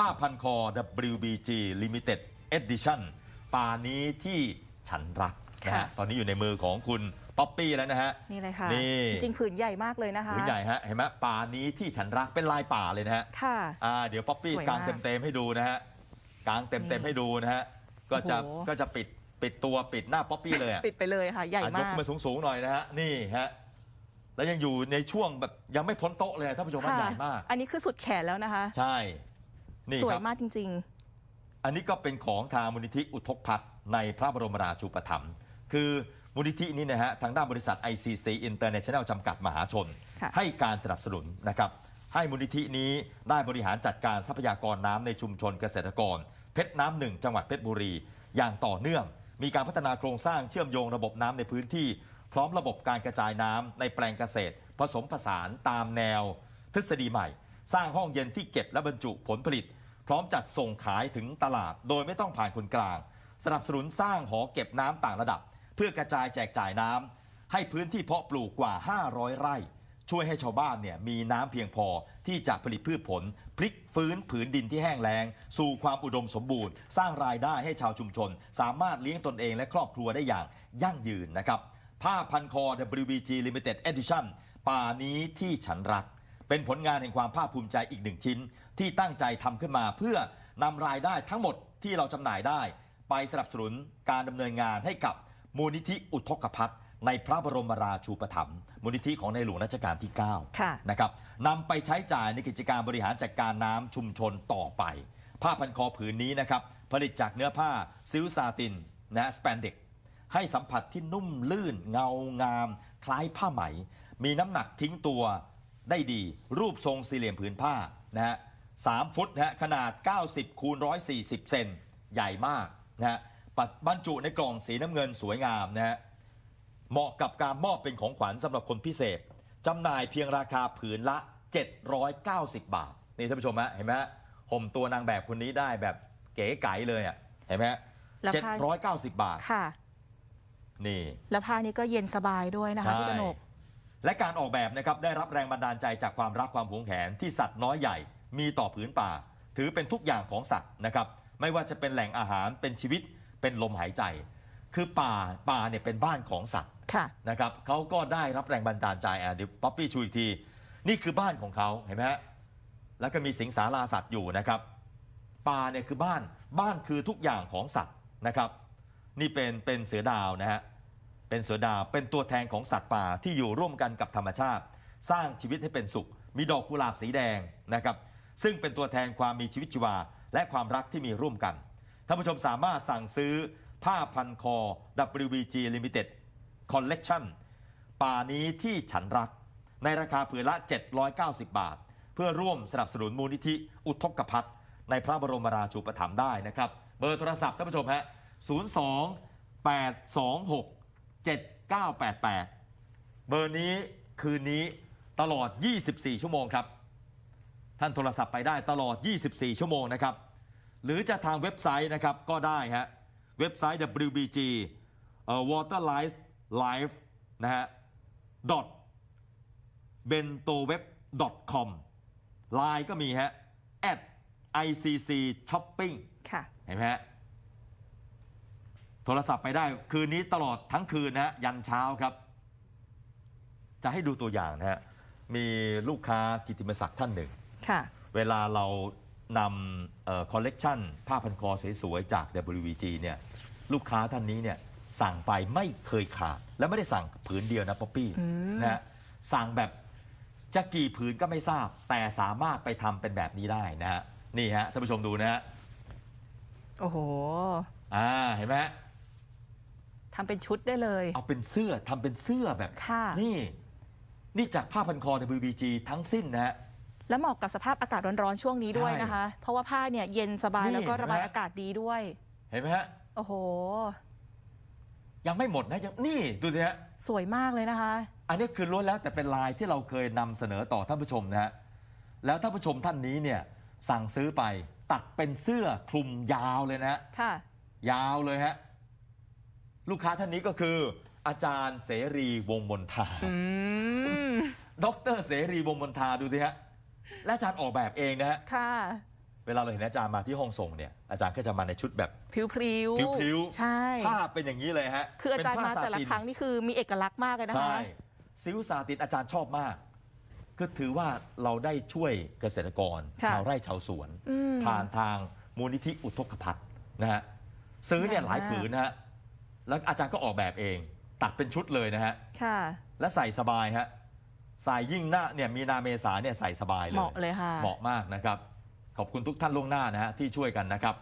ผ้าพันคอ WBG Limited Edition ป่านี้ที่ฉันรักนะฮะค่ะตอนนี้อยู่ในมือของคุณป๊อปปี้แล้วนะฮะ นี่เลยค่ะ นี่ จริงๆผืนใหญ่มากเลยนะคะผืนใหญ่ฮะ เห็นไหมป่านี้ที่ฉันรักเป็นลายป่าเลยนะฮะ ค่ะอ่าเดี๋ยวป๊อปปี้สวยมากกางเต็มๆให้ดูนะฮะ กางเต็มๆให้ดูนะฮะ ก็จะโอ้โหก็จะปิดปิดตัวปิดหน้าป๊อปปี้เลยอะปิดไปเลยค่ะ ใหญ่อะยมากกมือสูงๆหน่อยนะฮะ นี่ฮะแล้วยังอยู่ในช่วงแบบยังไม่พ้นโต๊ะเลยท่านผู้ชมมันค่ะใหญ่มาก อันนี้คือสุดแขนแล้วนะคะ ใช่ นี่สวคยรับ มากจริง อันนี้ก็เป็นของทางมูลนิธิอุทกพัฒน์ในพระบรมราชูปถัมภ์คือมูลนิธินี้นะฮะทางด้านบริษัท ICC International จำกัดมหาชน ค่ะ ให้การสนับสนุนนะครับให้มูลนิธินี้ได้บริหารจัดการทรัพยากรน้ำในชุมชนเกษตรกร เพชรน้ำหนึ่งจังหวัดเพชรบุรี อย่างต่อเนื่อง มีการพัฒนาโครงสร้างเชื่อมโยงระบบน้ำในพื้นที่ พร้อมระบบการกระจายน้ำในแปลงเกษตร ผสมผสานตามแนว ทฤษฎีใหม่ สร้างห้องเย็นที่เก็บและบรรจุผลผลิตพ ร้อมจัดส่งขายถึงตลาด โดยไม่ต้องผ่านคนกลาง สนับสนุนสร้างหอเก็บน้ำต่างระดับ เพื่อกระจายแจกจ่ายน้ำให้พื้นที่เพาะปลูกกว่า 500 ไร่ ช่วยให้ชาวบ้านเนี่ยมีน้ำเพียงพอที่จะผลิตพืชผล พลิกฟื้นผืนดินที่แห้งแล้ง สู่ความอุดมสมบูรณ์ สร้างรายได้ให้ชาวชุมชน สามารถเลี้ยงตนเองและครอบครัวได้อย่างยั่งยืนนะครับผ้าพันคอ WBG Limited Edition ป่านี้ที่ฉันรัก เป็นผลงานแห่งความภาคภูมิใจอีกหนึ่งชิ้น ที่ตั้งใจทำขึ้นมาเพื่อนำรายได้ทั้งหมดที่เราจำหน่ายได้ ไปสนับสนุนการดำเนินงานให้กับมูลนิธิอุทกภัทรในพระบรมราชูปถัมภ์มูลนิธิของในหลวงรัชกาลที่9ค่ะนะครับนำไปใช้จ่ายในกิจการบริหารจัดการน้ำชุมชนต่อไป ผ้าพันคอผืนนี้นะครับ ผลิตจากเนื้อผ้าซิลซาตินนะสแปนเด็ก ให้สัมผัสที่นุ่มลื่นเงางาม คล้ายผ้าไหม มีน้ำหนักทิ้งตัว ได้ดี รูปทรงสี่เหลี่ยมผืนผ้านะฮะสามฟุตนะฮะขนาด 90คูณ140 เซนใหญ่มากนะฮะปัดบรรจุในกล่องสีน้ำเงินสวยงามนะฮะเหมาะกับการมอบเป็นของขวัญสำหรับคนพิเศษจำหน่ายเพียงราคาผืนละ 790 บาท นี่ท่านผู้ชมฮะเห็นไหมฮะห่มตัวนางแบบคนนี้ได้แบบเก๋ไก๋เลยอะเห็นไหมฮะแล้วผ้า 790 บาทๆค่ะ นี่ แล้วผ้านี้ก็เย็นสบายด้วยนะคะพี่กนก และการออกแบบนะครับได้รับแรงบันดาลใจจากความรักความหวงแหนที่สัตว์น้อยใหญ่มีต่อผืนป่า ถือเป็นทุกอย่างของสัตว์นะครับไม่ว่าจะเป็นแหล่งอาหารเป็นชีวิตเป็นลมหายใจ คือป่าป่าเนี่ยเป็นบ้านของสัตว์ค่ะ นะครับเขาก็ได้รับแรงบันดาลใจอะเดี๋ยวป๊อปปี้ชูอีกที นี่คือบ้านของเขาเห็นไหมฮะแล้วก็มีสิงสาราสัตว์อยู่นะครับป่าเนี่ยคือบ้านบ้านคือทุกอย่างของสัตว์นะครับ นี่เป็นเป็นเสือดาวนะฮะ เป็นเสือดาวเป็นตัวแทนของสัตว์ป่าที่อยู่ร่วมกันกับธรรมชาติ สร้างชีวิตให้เป็นสุข มีดอกกุหลาบสีแดงนะครับ ซึ่งเป็นตัวแทนความมีชีวิตชีวา และความรักที่มีร่วมกันท่านผู้ชมสามารถสั่งซื้อผ้าพันคอ WBG Limited Collection ป่านี้ที่ฉันรัก ในราคาผืนละ 790 บาท เพื่อร่วมสนับสนุนมูลนิธิอุทกภัทรในพระบรมราชูปถัมภ์ได้นะครับ เบอร์โทรศัพท์ท่านผู้ชมฮะ 02 826 7988 เบอร์นี้คืนนี้ตลอด 24 ชั่วโมงครับ ท่านโทรศัพท์ไปได้ตลอด 24 ชั่วโมงนะครับ หรือจะทางเว็บไซต์นะครับก็ได้ฮะ เว็บไซต์ WBG เอ่อ waterlife life นะฮะ dot bentoweb com ไลน์ก็มีฮะ at icc shopping ค่ะเห็นไหมฮะโทรศัพท์ไปได้คืนนี้ตลอดทั้งคืนนะฮะยันเช้าครับ จะให้ดูตัวอย่างนะฮะมีลูกค้ากิตติมศักดิ์ท่านหนึ่ง ค่ะ เวลาเรานำคอลเลกชันผ้าพันคอสวยๆจาก WVG เนี่ยลูกค้าท่านนี้เนี่ยสั่งไปไม่เคยขาด และไม่ได้สั่งผืนเดียวนะป๊อปปี้นะฮะสั่งแบบจะกี่ผืนก็ไม่ทราบ แต่สามารถไปทำเป็นแบบนี้ได้นะฮะนี่ฮะท่านผู้ชมดูนะฮะโอ้โห อ่าเห็นไหมฮะทำเป็นชุดได้เลย เอาเป็นเสื้อทำเป็นเสื้อแบบค่ะ นี่ นี่จากผ้าพันคอ WVG ทั้งสิ้นนะฮะ และเหมาะกับสภาพอากาศร้อนๆช่วงนี้ด้วยใช่นะคะ เพราะว่าผ้าเนี่ยเย็นสบายนี่แล้วก็ระบายเห็นไหม อากาศดีด้วย เห็นไหมฮะ โอ้โห ยังไม่หมดนะยังนี่ดูสิฮะ สวยมากเลยนะคะ อันนี้คือล้วนแล้วแต่เป็นลายที่เราเคยนำเสนอต่อท่านผู้ชมนะฮะ แล้วท่านผู้ชมท่านนี้เนี่ยสั่งซื้อไปตัดเป็นเสื้อคลุมยาวเลยนะฮะ ค่ะ ยาวเลยฮะ ลูกค้าท่านนี้ก็คือ อาจารย์เสรีวงศ์มนทาอืมดรเสรีวงศ์มนทาดูสิฮะและอาจารย์ออกแบบเองนะฮะค่ะไปเวลาเราเห็นอาจารย์มาที่ห้องส่งเนี่ยอาจารย์ก็จะมาในชุดแบบพริ้วพริ้วพริ้วๆใช่ ผ้าเป็นอย่างนี้เลยฮะคืออาจารย์เป็นมาผ้แต่ละซติน ครั้งนี่คือมีเอกลักษณ์มากเลยนะคะ ใช่ซิลซาตินอาจารย์ชอบมาก ก็ถือว่าเราได้ช่วยเกษตรกร ค่ะ ชาวไร่ชาวสวน อืม ผ่านทางมูลนิธิอุทกภัทรนะฮะซื้อเนี่ยใหญ่หลายมากผืนนะฮะ แล้วอาจารย์ก็ออกแบบเอง ตัดเป็นชุดเลยนะฮะ ค่ะ และใส่สบายฮะใส่ยิ่งหน้าเนี่ยมีนาเมษาเนี่ยใส่สบายเลย เหมาะเลยค่ะ เหมาะมากนะครับ ขอบคุณทุกท่านล่วงหน้านะฮะที่ช่วยกันนะครับ